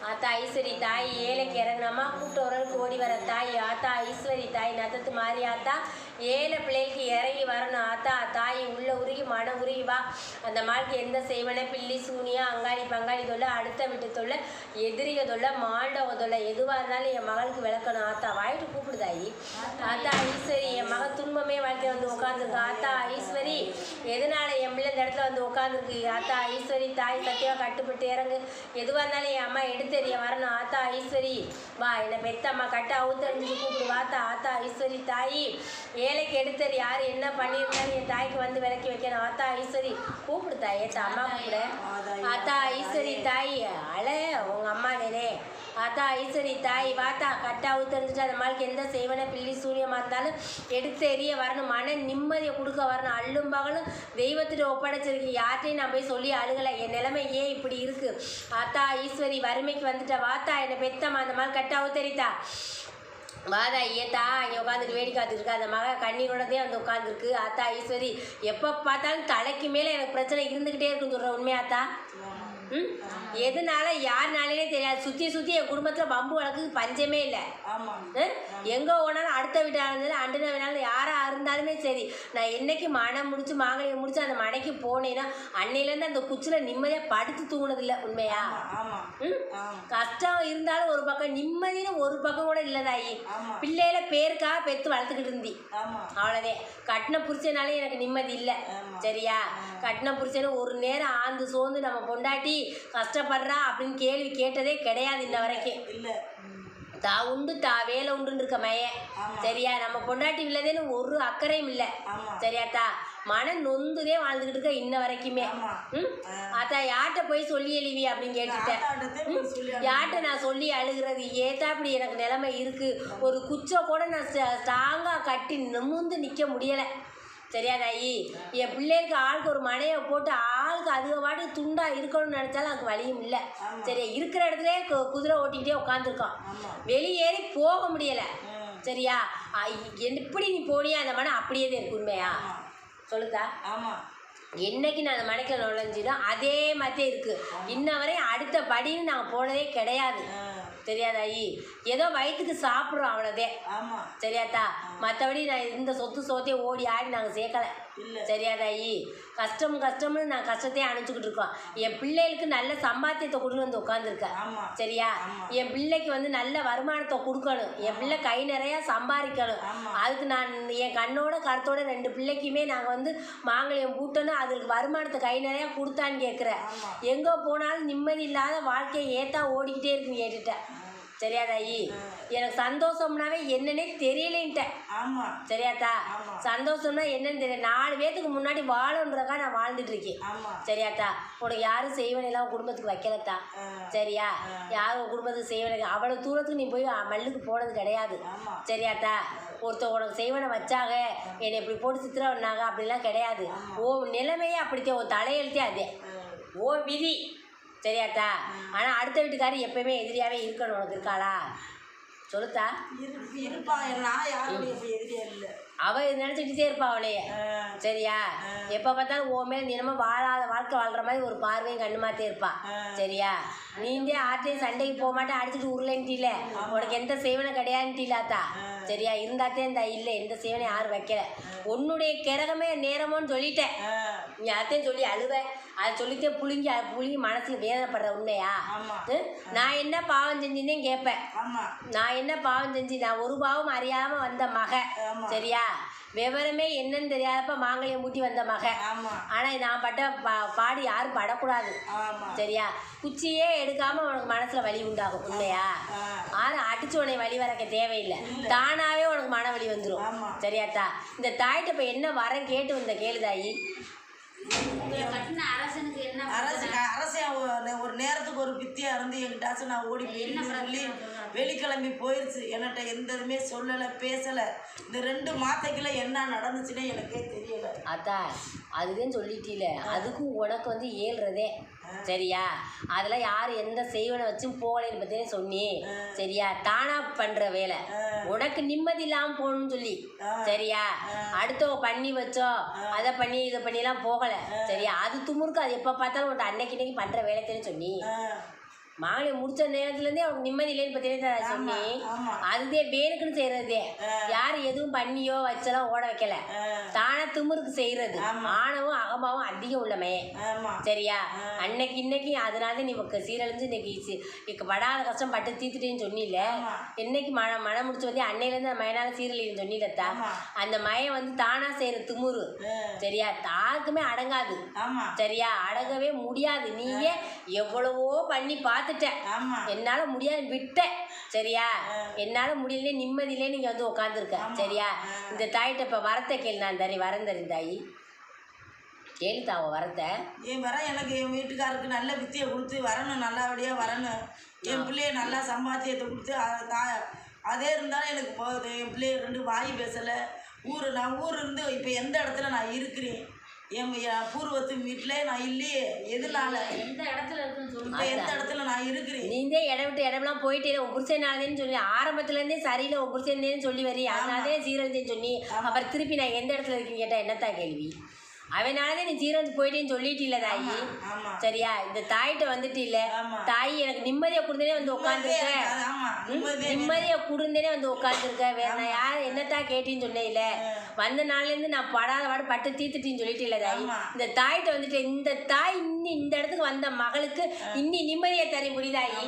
ஆத்தா ஐஸ்வரி தாய் ஏழைக்கு இறங்கினம்மா கூப்பிட்டு வரலுக்கு ஓடி வர தாய் ஆத்தா ஐஸ்வரி தாய் நத்தத்து மாறி ஆத்தா ஏழை பிள்ளைக்கு இறங்கி வரணும் ஆத்தா தாய் உள்ள உருகி மன உருகி வா. அந்த மாளுக்கு எந்த செய்வன? பில்லி சூனியா அங்காளி பங்காளி தொல்லை அடுத்த வீட்டு தொல்லை எதிரிக தொல்லை மாண்டவ தொல்லை எதுவாக இருந்தாலும் என் மகளுக்கு விளக்கணும் ஆத்தா. வாயிட்டு கூப்பிடுதாயி ஆத்தா ஐஸ்வரி என் மக துன்பமே வாழ்க்கை வந்து உட்காந்துருக்கு ஆத்தா ஐஸ்வரி எதனால என் பிள்ளை இந்த இடத்துல வந்து உட்காந்துருக்கு ஆத்தா ஐஸ்வரி தாய் சத்தியமாக கட்டுப்பட்டு இறங்கு. எதுவாக இருந்தாலும் என் அம்மா எடுத்து எடுத்தறிய வரணும். ஆத்தா ஐஸ்வரி வா என்னை பெத்த அம்மா கட்ட அவுத்தறிஞ்சு கூப்பிடு. வாத்தா ஆத்தா ஐஸ்வரி தாயி. ஏழைக்கு எடுத்தறி யார்? என்ன பண்ணியிருந்தாலும் என் தாய்க்கு வந்து விளக்கி வைக்கணும். ஆத்தா ஐஸ்வரி கூப்பிடு தாய். அம்மா கூப்பிடு. ஆத்தா ஐஸ்வரி தாய். அழ உங்க அம்மா நேனே ஆத்தா ஐஸ்வரி தாய். வாத்தா கட்டா ஊத்தறிஞ்சிட்டு அந்த மாளுக்கு எந்த செய்வன பிள்ளி சூரியமாக இருந்தாலும் எடுத்து எறிய வரணும். மன நிம்மதியை கொடுக்க வரணும். அள்ளும் பகலும் தெய்வத்திட்ட ஒப்படைச்சிருக்கு. யார்ட்டையும் நான் போய் சொல்லி அழுகலை. என் நிலைமை ஏன் இப்படி இருக்கு? ஆத்தா ஈஸ்வரி வறுமைக்கு வந்துட்டா. வாத்தா என்னை பெத்தம்மா அந்த மாதிரி கட்டா ஊத்தறித்தா வாதா ஏத்தா இங்கே உட்காந்துட்டு வேடி காத்துருக்கு அந்த மக கண்ணீரோடதே வந்து உட்காந்துருக்கு. ஆத்தா ஈஸ்வரி எப்போ பார்த்தாலும் தலைக்கு மேலே எனக்கு பிரச்சனை இருந்துக்கிட்டே இருக்குன்னு சொல்கிற உண்மையாத்தா ம்? எதனால யாருனாலே தெரியாது. சுற்றி சுற்றி என் குடும்பத்தில் பம்பு வழக்குக்கு பஞ்சமே இல்லை. எங்கே ஓனாலும் அடுத்த வீட்டாக இருந்தாலும் அண்டுன வேணாலும் யாராக இருந்தாலுமே சரி. நான் என்னைக்கு மனம் முடிச்சு மாங்கலியம் முடிச்சு அந்த மனைக்கு போனேன்னா அன்னையிலேருந்து அந்த குச்சில் நிம்மதியாக படுத்து தூங்குனதில்லை உண்மையா? கஷ்டம் இருந்தாலும் ஒரு பக்கம் நிம்மதின்னு ஒரு பக்கம் கூட இல்லை தாயி ஆமா. பிள்ளையில பேருக்காக பெத்து வளர்த்துக்கிட்டு இருந்தி. அவ்வளோதே. கட்டின புருஷனாலே எனக்கு நிம்மதி இல்லை. சரியா? கட்டின புருஷனை ஒரு நேரம் ஆந்து சோர்ந்து நம்ம பொண்டாட்டி கஷ்டப்படுறா அப்படின்னு கேள்வி கேட்டதே கிடையாது இன்ன வரைக்கும். இல்லை. தா உண்டு தா வேலை உண்டுன்னு இருக்க ஆமா. சரியா? நம்ம பொண்டாட்டி இல்லதேன்னு ஒரு அக்கறையும் இல்லை. ஆமா. சரியாத்தா மனம் நொந்துதே வாழ்ந்துக்கிட்டு இருக்க இன்ன வரைக்குமே. ம்? அத்தா யார்கிட்ட போய் சொல்லி எழுவி அப்படின்னு கேட்டுட்டேன் யார்கிட்ட நான் சொல்லி அழுகிறது? ஏத்தா இப்படி எனக்கு நிலைமை இருக்கு. ஒரு குச்சை கூட நான் ஸ்ட்ராங்காக கட்டி நிமிர்ந்து நிற்க முடியலை. சரியா தாயி என் பிள்ளைகளுக்கு ஆளுக்கு ஒரு மனையை போட்டு ஆளுக்கு அதுக பாட்டுக்கு துண்டா இருக்கணும்னு நினச்சாலும் அதுக்கு வழியும் இல்லை. சரியா? இருக்கிற இடத்துல குதிரை ஓட்டிக்கிட்டே உட்காந்துருக்கோம். வெளியேறி போக முடியலை. சரியா? எப்படி நீ போனியா? அந்த மனம் அப்படியே தான் இருக்கு உண்மையா. சொல்லுதா? ஆமாம் என்னைக்கு நான் அந்த மனைக்குள்ள நுழைஞ்சினோ அதே மாதிரியே இருக்கு. இன்ன வரையும் அடுத்த படின்னு நாங்கள் போனதே கிடையாது. தெரியாதாயி? ஏதோ வயிற்றுக்கு சாப்பிட்றோம் அவ்வளோதே ஆமாம் சரியாத்தா மற்றபடி நான் இந்த சொத்து சோத்தையும் ஓடி ஆடி நாங்கள் சேர்க்கலை. இல்லை. சரியாதாயி கஷ்டம் கஷ்டம்னு நான் கஷ்டத்தையே அனுப்பிச்சிக்கிட்டு இருக்கோம். என் பிள்ளைகளுக்கு நல்ல சம்பாத்தியத்தை கொண்டு வந்து உட்காந்துருக்கேன். சரியா. என் பிள்ளைக்கு வந்து நல்ல வருமானத்தை கொடுக்கணும். என் பிள்ளை கை நிறையா சம்பாதிக்கணும். அதுக்கு நான் என் கண்ணோட கருத்தோட ரெண்டு பிள்ளைக்குமே நாங்கள் வந்து மாங்கல்யம் பூட்டணும். அதுக்கு வருமானத்தை கை நிறையா கொடுத்தான்னு கேட்குறேன். எங்கே போனாலும் நிம்மதி இல்லாத வாழ்க்கையை ஏத்தா ஓடிக்கிட்டே இருக்குன்னு கேட்டுட்டேன் சரியா தாயி எனக்கு சந்தோஷம்னாவே என்னன்னே தெரியலேன்ட்டேன். ஆமாம் சரியாத்தா. சந்தோஷம்னா என்னன்னு தெரியல. நாலு பேத்துக்கு முன்னாடி வாழன்றக்கா நான் வாழ்ந்துட்டு இருக்கேன் சரியாத்தா? உனக்கு யாரும் செய்வனெல்லாம் உன் குடும்பத்துக்கு வைக்கலத்தா. சரியா? யாரும் உன் குடும்பத்துக்கு செய்வனை அவ்வளோ தூரத்துக்கு நீ போய் மல்லுக்கு போனது கிடையாது. சரியாத்தா? ஒருத்தர் உனக்கு செய்வனை வச்சாக என்னை இப்படி போட்டு சித்திரம் பண்ணாங்க அப்படிலாம் கிடையாது. ஓ நிலைமையே அப்படித்தான். உன் தலையெழுத்தே அதே. ஓ விதி. சரியாத்தா? ஆனால் அடுத்த வீட்டுக்காரர் எப்பயுமே எதிரியாவே இருக்கணும். உனக்கு இருக்காளா? சொல்லுத்தா. நான் யாருடைய எதிரியா இல்லை. அவ நினச்சிக்கிட்டே இருப்பா அவளைய. சரியா? எப்போ பார்த்தாலும் உன் மேல தினமும் வாழாத வாழ்க்கை வாழ்ற மாதிரி ஒரு பார்வையும் கண்ணு மாத்தே இருப்பா. சரியா? நீந்தே ஆட்டையும் சண்டைக்கு போக மாட்டேன் அடிச்சுட்டு உருளைன்ட்டில. உனக்கு எந்த செய்வனும் கிடையாதுன்ட்டிலாத்தா சரியா? இருந்தாத்தே இந்த இல்லை எந்த செய்வனையும் யாரும் வைக்கல. உன்னுடைய கிரகமே நேரமோன்னு சொல்லிட்டேன். நீ அதையும் சொல்லி அழுவ. அதை சொல்லிட்டே புழுங்கி அது புழுங்கி மனசுல வேதனைப்படுற உண்மையா? நான் என்ன பாவம் செஞ்சேன்னே கேட்பேன். நான் என்ன பாவம் செஞ்சு நான் ஒரு பாவம் அறியாம வந்த மக. சரியா? விவரமே என்னன்னு தெரியாதப்ப மாங்கல்யம் மூட்டி வந்த மக. ஆமாம் ஆனா நான் பட்ட பா பாடு யாரும் படக்கூடாது. சரியா? குச்சியே எடுக்காம உனக்கு மனசுல வலி உண்டாகும். உண்மையா. யாரும் அடிச்சு உன்னை வழி வரக்க தேவையில்லை. தானாவே உனக்கு மன வலி வந்துடும். சரியாத்தா? இந்த தாயிட்ட இப்ப என்ன வரம் கேட்டு வந்த கேளுதாயி? அரசு அரசன் ஒரு நேரத்துக்கு ஒரு பித்தியா இருந்து என்கிட்டாச்சும் நான் ஓடி சொல்லி வெளிக்கிளம்பி போயிருச்சு. என்கிட்ட எந்த இதுவுமே சொல்லலை பேசலை. இந்த ரெண்டு மாதத்துல என்ன நடந்துச்சுன்னே எனக்கே தெரியல. அதான் அதுதான் சொல்லிட்டீல. அதுக்கும் உனக்கு வந்து ஏழ்றதே. சரியா? அதெல்லாம் யார் எந்த செய்வனை வச்சும் போகலைன்னு பற்றியே சொன்னி. சரியா? தானா பண்ற வேலை. உனக்கு நிம்மதி இல்லாமல் போகணும்னு சொல்லி சரியா? அடுத்தவ பண்ணி வச்சோம் அதை பண்ணி இதை பண்ணிலாம் போகலை. சரியா? அது துமுறுக்கு அது எப்போ பார்த்தாலும் உன்ட்ட அன்னைக்கு இன்னைக்கு பண்ணுற வேலைக்குன்னு சொன்னி. ஆ, மாலை முடிச்ச நேரத்துலேருந்தே அவனுக்கு நிம்மதி இல்லைன்னு பார்த்தீங்கன்னா சொன்னி. அதுதே வேணுக்குன்னு செய்யறதே. யார் எதுவும் பண்ணியோ வச்செல்லாம் ஓட வைக்கல. தானே திமிருக்கு செய்யறது. ஆணவம் அகம்பாவம் அதிகம் உள்ளமே. சரியா? அன்னைக்கு இன்னைக்கு அதனால நீ சீரழிஞ்சு இன்னைக்கு படாத கஷ்டம் பட்டு தீத்துட்டேன்னு சொன்னில ஆமா. என்னைக்கு மழை மழை முடிச்சு வந்து அன்னையிலேருந்து அந்த மயனால சீரழின்னு சொன்னிலத்தா. அந்த மயம் வந்து தானா செய்யற திமுரு. சரியா? தாருக்குமே அடங்காது. சரியா? அடங்கவே முடியாது. நீயே எவ்வளவோ பண்ணி பார்த்துட்ட ஆமா. என்னால முடியாது விட்ட சரியா? என்னால முடியல நிம்மதியிலே நீங்க வந்து உட்காந்துருக்க சரியா? இந்த தாயிட்ட இப்ப வரத்தை கேள் நான் தரி வரம் தரேன் தாயி. கேளு தாவ வரத்தை? என் வர எனக்கு என் வீட்டுக்காரருக்கு நல்ல வித்தியை கொடுத்து வரணும் நல்லபடியாக வரணும். என் பிள்ளைய நல்லா சம்பாத்தியத்தை கொடுத்து அதே இருந்தாலும் எனக்கு போகுது என் பிள்ளைய ரெண்டு வாய் பேசலை. ஊர் நான் ஊர் இருந்து இப்போ எந்த இடத்துல நான் இருக்கிறேன்? என் என் பூர்வத்து வீட்டில் நான் இல்லையே. எதனால? எந்த இடத்துல இருக்குன்னு நீந்தே இடம் விட்டு இடம்லாம் போயிட்டே உன் புருஷனாலதேன்னு சொல்லி ஆரம்பத்துல இருந்தே சரியில்லை உன் புருஷனேன்னு சொல்லி வரி. அதனாலே சீரழிஞ்சேன்னு சொல்லி அப்புறம் திருப்பி நான் எந்த இடத்துல இருக்கீங்க கேட்டா என்னத்தா கேள்வி? அவனாலதே நீ சீரழிஞ்சு போயிட்டேன்னு சொல்லிட்டு இல்ல தாயி சரியா? இந்த தாயிட்ட வந்துட்டு இல்ல. தாய் எனக்கு நிம்மதியை கொடுத்தனே வந்து உட்காந்துருக்க நிம்மதியே கொடுந்தேனே வந்து உட்காந்துருக்க வேற நான் யார் என்னத்தா கேட்டின்னு சொன்னே இல்ல வந்த நாள்ல இருந்து நான் படாத பாடு பட்டு தீத்துட்டின்னு சொல்லிட்டு இல்ல தாய். இந்த தாயிட்ட வந்துட்டு இந்த தாய் இன்னி இந்த இடத்துக்கு வந்த மகளுக்கு இன்னி நிம்மதியை தர முடியுதாயி